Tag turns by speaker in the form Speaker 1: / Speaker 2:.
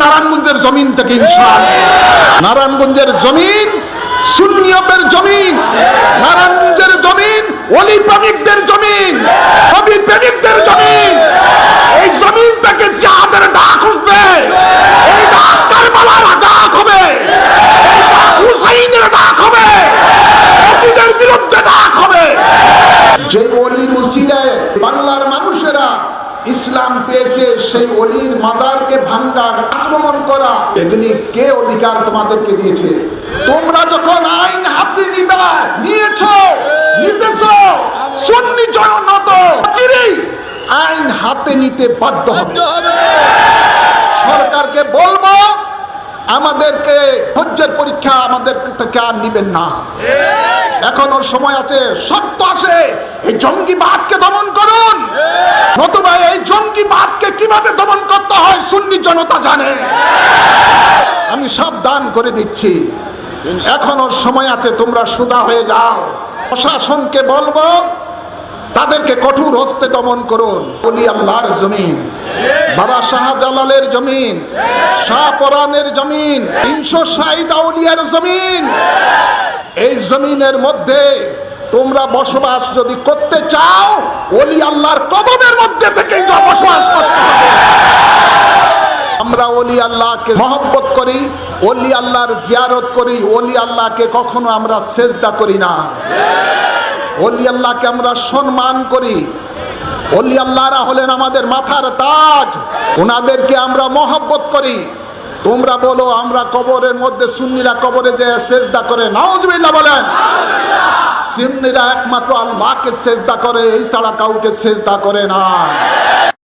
Speaker 1: নারায়ণগঞ্জের জমিন থেকে ইনশাআল্লাহ। নারায়ণগঞ্জের জমিন জমিন, নারায়ণগঞ্জের জমিন অলি প্রেমিকদের ডাক এই ডাক হবে। ডাক ডাক হবে। বাংলার মানুষেরা ইসলাম পেয়েছে সেই অলির মাজারকে ভাঙ্গার আক্রমণ করা। এগুলি কে অধিকার তোমাদেরকে দিয়েছে? তোমরা যখন আইন হাতে নিবা, নিয়েছ, নিতেছ, সুন্নি জননত আইন হাতে নিতে বাধ্য হবে। সরকারকে বলব, আমাদেরকে ধৈর্যের পরীক্ষা আমাদের থেকে আর নিবেন না। এখনও সময় আছে, সত্য আছে এই জঙ্গিবাদকে দমন এই জঙ্গিবাদকে কীভাবে দমন করতে হয়, সুন্নি জনতা জানে। আমি সাবধান করে দিচ্ছি। এখনও সময় আছে, তোমরা সুদা হয়ে যাও। প্রশাসনকে বলব, তাদেরকে কঠোর হস্তে দমন করুন। বলি আল্লাহর জমিন, বাবা শাহজালালের জমিন শাহপরানের জমিন, তিনশো ষাট আউলিয়ার জমিন। এই জমিনের মধ্যে তোমরা বসবাস যদি করতে চাও, ওলি আল্লাহর কদমের মধ্যে থেকে বসবাস করতে হবে আমরা ওলি আল্লাহকে মহব্বত করি, ওলি আল্লাহর জিয়ারত করি, ওলি আল্লাহকে কখনো আমরা সেজদা করি না। ওলি আল্লাহকে আমরা সম্মান করি। ওলি আল্লাহরা হলেন আমাদের মাথার তাজ ওনাদেরকে আমরা মহব্বত করি। তোমরা বলো, আমরা কবরের মধ্যে সুন্নিরা কবরে যে সেজদা করে, নাউজবিল্লাহ বলেন। সুন্নিরা একমাত্র আল্লাহকে সেজদা করে, এই ছাড়া কাউকে সেজদা করে না।